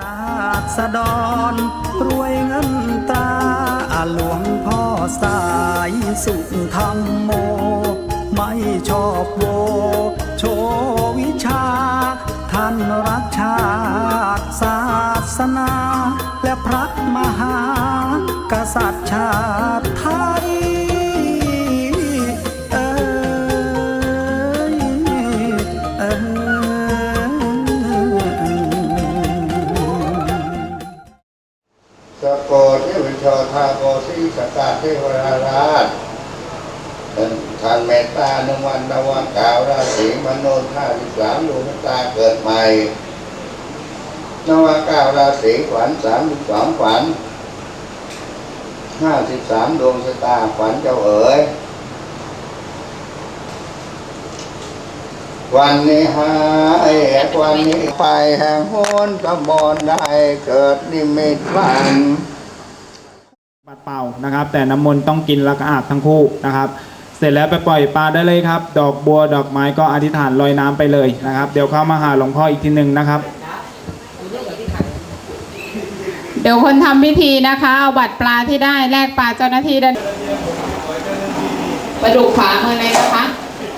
ราษฎรรวยเงินตราหลวงพ่อสายสุธรรมโม ไม่ชอบโว โชว์วิชา ท่านรักชาติศาสนา และพระมหากษัตริย์ชาติไทย วชอทาโกสีสกาเทวราราชทานเมตตานุวันนวากาวราศีมโนท่าสิสามดวงชะตาเกิดใหม่นวากาวราศีขวัญสามสิบสองขวัญห้าสิบสามดวงชะตาขวัญเจ้าเอ๋ยวันนี้หายวันนี้ไปแห่งโหนตำบลได้เกิดนิมิตฝัน บัดเป่านะครับ แต่น้ำมนต์ต้องกินแล้วก็อาบทั้งคู่นะครับ เสร็จแล้วไปปล่อยปลาได้เลยครับ ดอกบัวดอกไม้ก็อธิษฐานลอยน้ำไปเลยนะครับ เดี๋ยวเข้ามาหาหลวงพ่ออีกทีหนึ่งนะครับ เดี๋ยวคนทำพิธีนะคะ เอาบัตรปลาที่ได้แลกปลาเจ้าหน้าที่ด้านประดุกขวามือเลยนะคะ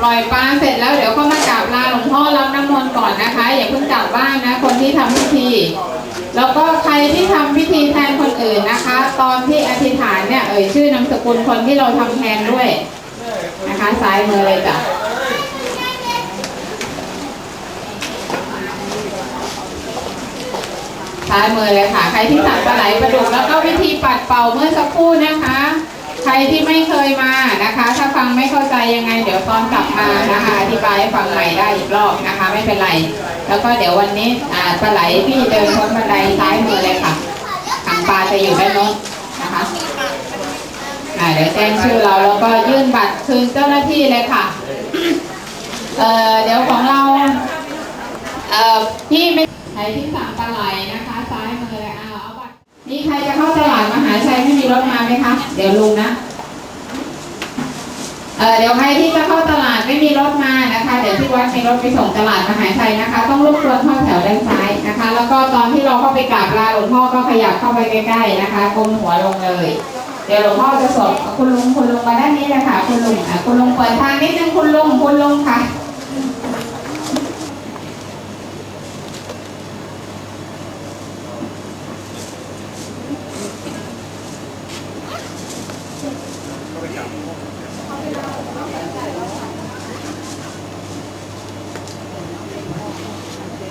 ปล่อยปลาเสร็จแล้วเดี๋ยวก็มากราบลาหลวงพ่อรับน้ำมนต์ก่อนนะคะ อย่าเพิ่งกลับบ้านนะ คนที่ทำพิธี แล้วก็ใครที่ทำพิธีแทนคนอื่นนะคะ ตอนที่อธิษฐานเนี่ยเอ่ยชื่อนามสกุลคนที่เราทำแทนด้วยนะคะซ้ายมือเลยจ้ะซ้ายมือเลยค่ะ ใครที่สั่งปลาไหลปลาดุกแล้วก็วิธีปัดเป่าเมื่อสักครู่นะคะ ใครที่ไม่เคยมานะคะ ถ้าฟังไม่เข้าใจยังไง เดี๋ยวตอนกลับมานะคะอธิบายให้ฟังใหม่ได้อีกรอบนะคะ ไม่เป็นไร แล้วก็เดี๋ยววันนี้อ่าปลาไหลพี่เดินพ้นบันไดซ้ายมือเลยค่ะถังปลาจะอยู่ด้านโน้นนะคะอ่าเดี๋ยวแจ้งชื่อเราแล้วก็ยื่นบัตรคืนเจ้าหน้าที่เลยค่ะเอ่อเดี๋ยวของเราเอ่อพี่ไม่ใครที่สั่งปลาไหลนะคะ ซ้ายมือเลยเอาเอาบัตรนี่ใครจะเข้าตลาดมหาชัยไม่มีรถมาไหมคะ เดี๋ยวลุงนะ เเดี๋ยวใครที่จะเข้าตลาดไม่มีรถมานะคะ เดี๋ยวที่วัดมีรถไปส่งตลาดมหาชัยนะคะ ต้องรบกวนเข้าแถวด้านซ้ายนะคะ แล้วก็ตอนที่เราเข้าไปกราบลาหลวงพ่อก็ขยับเข้าไปใกล้ๆนะคะก้มหัวลงเลย เดี๋ยวหลวงพ่อจะสวดคุณลุงคุณลุงมาด้านนี้เลยค่ะคุณลุงคุณลุงเปิดทางนิดนึงคุณลุงคุณลุงค่ะ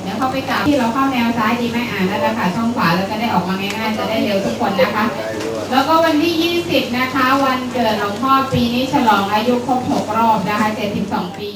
เดี๋ยวเข้าไปกลับที่เราเข้าแนวซ้ายดีไหมอ่านนั่นแหละค่ะช่องขวาแล้วจะได้ออกมาง่ายๆจะได้เร็วทุกคนนะคะ แล้วก็วันที่ 20 นะคะ วันเกิดหลวงพ่อปีนี้ฉลองอายุครบ 6 รอบนะคะ 72 ปี